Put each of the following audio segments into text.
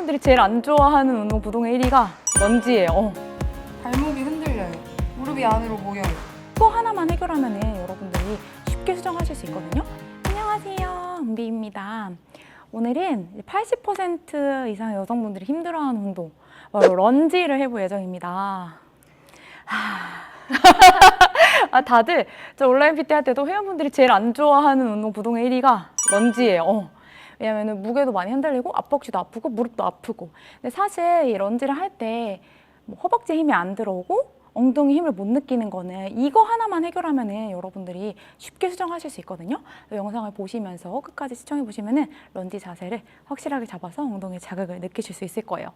회원분들이 제일 안 좋아하는 운동 부동의 1위가 런지예요. 어. 발목이 흔들려요. 무릎이 안으로 모여요. 그거 하나만 해결하면 여러분들이 쉽게 수정하실 수 있거든요. 안녕하세요. 은비입니다. 오늘은 80% 이상 여성분들이 힘들어하는 운동, 바로 런지를 해볼 예정입니다. 하... 아, 다들 저 온라인 PT 할 때도 회원분들이 제일 안 좋아하는 운동 부동의 1위가 런지예요. 어. 왜냐면 무게도 많이 흔들리고 앞벅지도 아프고 무릎도 아프고. 근데 사실 이 런지를 할때 뭐 허벅지 힘이 안 들어오고 엉덩이 힘을 못 느끼는 거는 이거 하나만 해결하면은 여러분들이 쉽게 수정하실 수 있거든요. 영상을 보시면서 끝까지 시청해 보시면은 런지 자세를 확실하게 잡아서 엉덩이 자극을 느끼실 수 있을 거예요.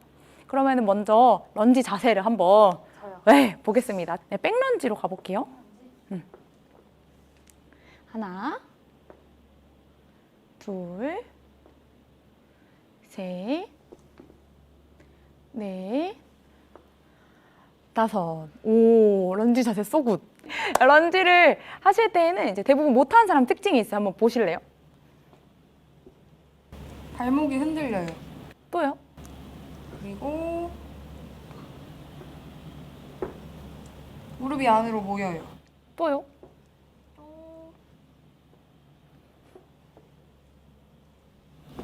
그러면은 먼저 런지 자세를 한번 네, 보겠습니다. 네, 백런지로 가볼게요. 음. 하나, 둘, 셋, 넷, 다섯. 오, 런지 자세 쏘굿. 런지를 하실 때에는 이제 대부분 못하는 사람 특징이 있어요. 한번 보실래요? 발목이 흔들려요. 또요? 그리고 무릎이 안으로 모여요. 또요? 또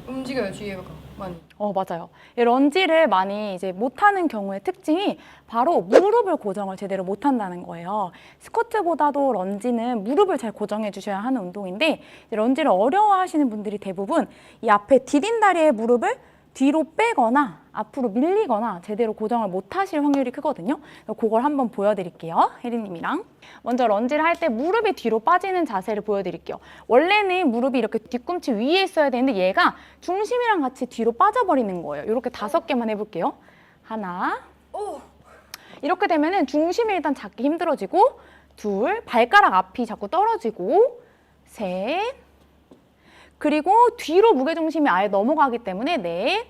움직여요 뒤에가 많이. 어, 맞아요. 이 런지를 많이 이제 못하는 경우의 특징이 바로 무릎을 고정을 제대로 못한다는 거예요. 스쿼트보다도 런지는 무릎을 잘 고정해 주셔야 하는 운동인데 이 런지를 어려워하시는 분들이 대부분 이 앞에 디딘 다리의 무릎을 뒤로 빼거나 앞으로 밀리거나 제대로 고정을 못 하실 확률이 크거든요. 그걸 한번 보여드릴게요. 혜리님이랑. 먼저 런지를 할 때 무릎이 뒤로 빠지는 자세를 보여드릴게요. 원래는 무릎이 이렇게 뒤꿈치 위에 있어야 되는데 얘가 중심이랑 같이 뒤로 빠져버리는 거예요. 이렇게 다섯 개만 해볼게요. 하나. 이렇게 되면은 중심이 일단 잡기 힘들어지고 둘, 발가락 앞이 자꾸 떨어지고 셋, 그리고 뒤로 무게중심이 아예 넘어가기 때문에 넷,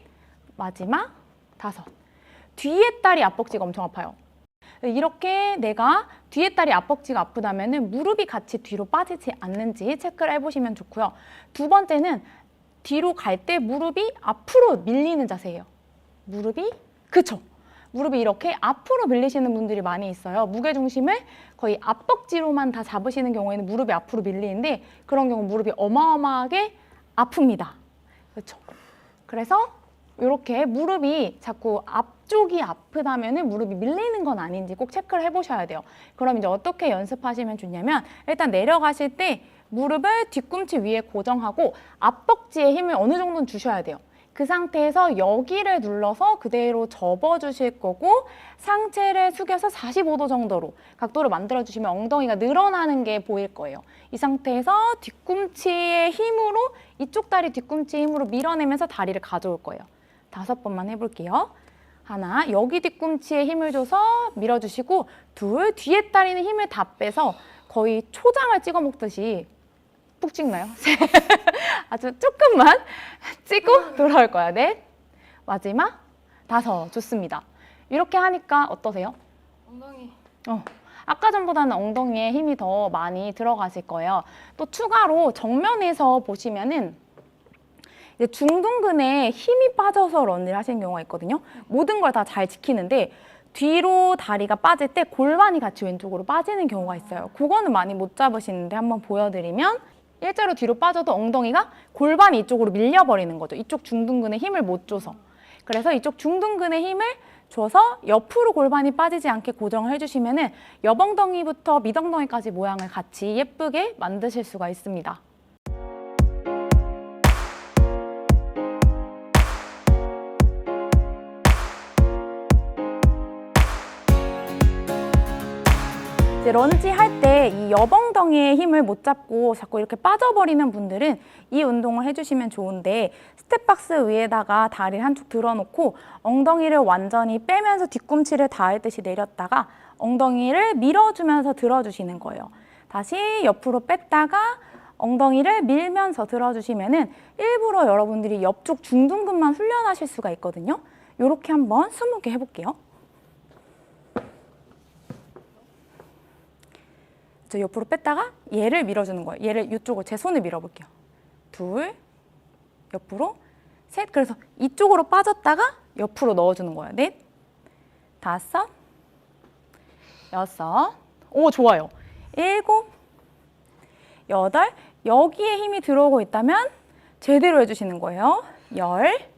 마지막 다섯. 뒤에 다리 앞벅지가 엄청 아파요. 이렇게 내가 뒤에 다리 앞벅지가 아프다면 무릎이 같이 뒤로 빠지지 않는지 체크를 해보시면 좋고요. 두 번째는 뒤로 갈 때 무릎이 앞으로 밀리는 자세예요. 무릎이 그쵸? 무릎이 이렇게 앞으로 밀리시는 분들이 많이 있어요. 무게 중심을 거의 앞벅지로만 다 잡으시는 경우에는 무릎이 앞으로 밀리는데 그런 경우 무릎이 어마어마하게 아픕니다. 그렇죠? 그래서 이렇게 무릎이 자꾸 앞쪽이 아프다면은 무릎이 밀리는 건 아닌지 꼭 체크를 해보셔야 돼요. 그럼 이제 어떻게 연습하시면 좋냐면 일단 내려가실 때 무릎을 뒤꿈치 위에 고정하고 앞벅지에 힘을 어느 정도는 주셔야 돼요. 그 상태에서 여기를 눌러서 그대로 접어 주실 거고 상체를 숙여서 45도 정도로 각도를 만들어 주시면 엉덩이가 늘어나는 게 보일 거예요. 이 상태에서 뒤꿈치의 힘으로 이쪽 다리 뒤꿈치의 힘으로 밀어내면서 다리를 가져올 거예요. 다섯 번만 해볼게요. 하나, 여기 뒤꿈치에 힘을 줘서 밀어주시고 둘, 뒤에 다리는 힘을 다 빼서 거의 초장을 찍어 먹듯이 푹 찍나요? 아주 조금만 찍고 돌아올 거야. 넷, 마지막 다섯. 좋습니다. 이렇게 하니까 어떠세요? 엉덩이. 어, 아까 전보다는 엉덩이에 힘이 더 많이 들어가실 거예요. 또 추가로 정면에서 보시면은 이제 중둔근에 힘이 빠져서 런을 하시는 경우가 있거든요. 모든 걸 다 잘 지키는데 뒤로 다리가 빠질 때 골반이 같이 왼쪽으로 빠지는 경우가 있어요. 그거는 많이 못 잡으시는데 한번 보여드리면 일자로 뒤로 빠져도 엉덩이가 골반이 이쪽으로 밀려버리는 거죠. 이쪽 중둔근에 힘을 못 줘서. 그래서 이쪽 중둔근에 힘을 줘서 옆으로 골반이 빠지지 않게 고정을 해주시면 은 옆엉덩이부터 밑엉덩이까지 모양을 같이 예쁘게 만드실 수가 있습니다. 이제 런지 할 때이 옆엉덩이의 힘을 못 잡고 자꾸 이렇게 빠져버리는 분들은 이 운동을 해주시면 좋은데 스텝박스 위에다가 다리를 한쪽 들어놓고 엉덩이를 완전히 빼면서 뒤꿈치를 닿을 듯이 내렸다가 엉덩이를 밀어주면서 들어주시는 거예요. 다시 옆으로 뺐다가 엉덩이를 밀면서 들어주시면은 일부러 여러분들이 옆쪽 중둔근만 훈련하실 수가 있거든요. 이렇게 한번 20개 해볼게요. 저 옆으로 뺐다가 얘를 밀어주는 거예요. 얘를 이쪽으로 제 손을 밀어볼게요. 둘, 옆으로, 셋. 그래서 이쪽으로 빠졌다가 옆으로 넣어주는 거예요. 넷, 다섯, 여섯, 오 좋아요. 일곱, 여덟, 여기에 힘이 들어오고 있다면 제대로 해주시는 거예요. 열,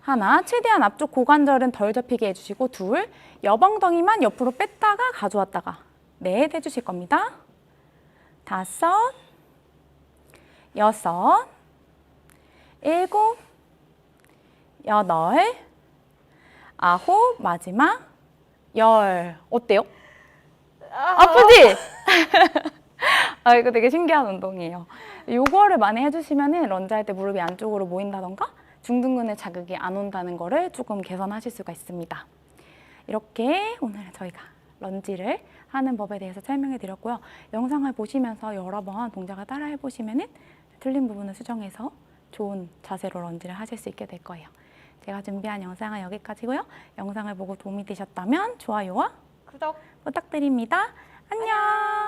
하나, 최대한 앞쪽 고관절은 덜 접히게 해주시고 둘, 여방덩이만 옆으로 뺐다가 가져왔다가 넷 해주실 겁니다. 다섯, 여섯, 일곱, 여덟, 아홉, 마지막 열. 어때요? 아프지? 아, 이거 되게 신기한 운동이에요. 요거를 많이 해주시면은 런지 할 때 무릎이 안쪽으로 모인다던가 중둔근의 자극이 안 온다는 거를 조금 개선하실 수가 있습니다. 이렇게 오늘 저희가 런지를 하는 법에 대해서 설명해 드렸고요. 영상을 보시면서 여러 번 동작을 따라 해 보시면은 틀린 부분을 수정해서 좋은 자세로 런지를 하실 수 있게 될 거예요. 제가 준비한 영상은 여기까지고요. 영상을 보고 도움이 되셨다면 좋아요와 구독. 부탁드립니다. 안녕.